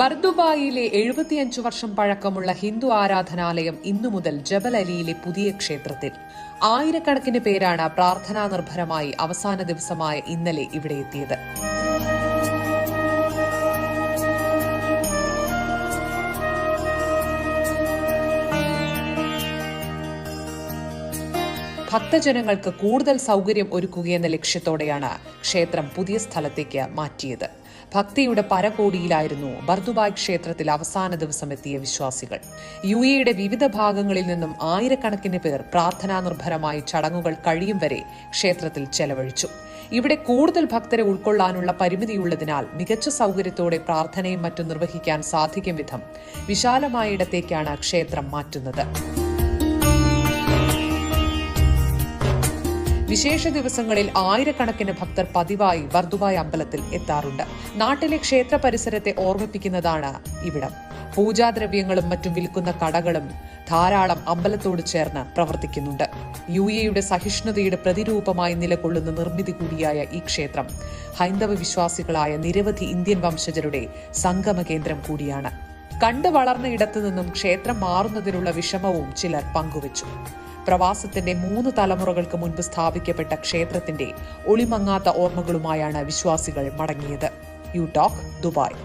ബർദുബായിലെ എഴുപത്തിയഞ്ചു വർഷം പഴക്കമുള്ള ഹിന്ദു ആരാധനാലയം ഇന്നു മുതൽ ജബൽ അലിയിലെ പുതിയ ക്ഷേത്രത്തിൽ. ആയിരക്കണക്കിന് പേരാണ് പ്രാർത്ഥനാ നിർഭരമായി അവസാന ദിവസമായ ഇന്നലെ ഇവിടെ എത്തിയത്. ഭക്തജനങ്ങൾക്ക് കൂടുതൽ സൗകര്യം ഒരുക്കുകയെന്ന ലക്ഷ്യത്തോടെയാണ് ക്ഷേത്രം പുതിയ സ്ഥലത്തേക്ക് മാറ്റിയത്. ഭക്തിയുടെ പരകോടിയിലായിരുന്നു ബർദുബായ് ക്ഷേത്രത്തിൽ അവസാന ദിവസം എത്തിയ വിശ്വാസികൾ. യു എയുടെ വിവിധ ഭാഗങ്ങളിൽ നിന്നും ആയിരക്കണക്കിന് പേർ പ്രാർത്ഥനാ നിർഭരമായി ചടങ്ങുകൾ കഴിയും വരെ ക്ഷേത്രത്തിൽ ചെലവഴിച്ചു. ഇവിടെ കൂടുതൽ ഭക്തരെ ഉൾക്കൊള്ളാനുള്ള പരിമിതിയുള്ളതിനാൽ മികച്ച സൗകര്യത്തോടെ പ്രാർത്ഥനയും മറ്റും നിർവഹിക്കാൻ സാധിക്കും വിധം വിശാലമായ ഇടത്തേക്കാണ് ക്ഷേത്രം മാറ്റുന്നത്. വിശേഷ ദിവസങ്ങളിൽ ആയിരക്കണക്കിന് ഭക്തർ പതിവായി വർദ്ധുവായ അമ്പലത്തിൽ എത്താറുണ്ട്. നാട്ടിലെ ക്ഷേത്ര പരിസരത്തെ ഓർമ്മിപ്പിക്കുന്നതാണ് ഇവിടം. പൂജാദ്രവ്യങ്ങളും മറ്റും വിൽക്കുന്ന കടകളും ധാരാളം അമ്പലത്തോട് ചേർന്ന് പ്രവർത്തിക്കുന്നുണ്ട്. യു എയുടെ സഹിഷ്ണുതയുടെ പ്രതിരൂപമായി നിലകൊള്ളുന്ന നിർമ്മിതി കൂടിയായ ഈ ക്ഷേത്രം ഹൈന്ദവ വിശ്വാസികളായ നിരവധി ഇന്ത്യൻ വംശജരുടെ സംഗമ കേന്ദ്രം കൂടിയാണ്. കണ്ടു വളർന്ന ഇടത്തു നിന്നും ക്ഷേത്രം മാറുന്നതിനുള്ള വിഷമവും ചിലർ പങ്കുവച്ചു. പ്രവാസത്തിന്റെ മൂന്ന് തലമുറകൾക്ക് മുൻപ് സ്ഥാപിക്കപ്പെട്ട ക്ഷേത്രത്തിന്റെ ഒളിമങ്ങാത്ത ഓർമ്മകളുമായാണ് വിശ്വാസികൾ മടങ്ങിയത്. You talk Dubai.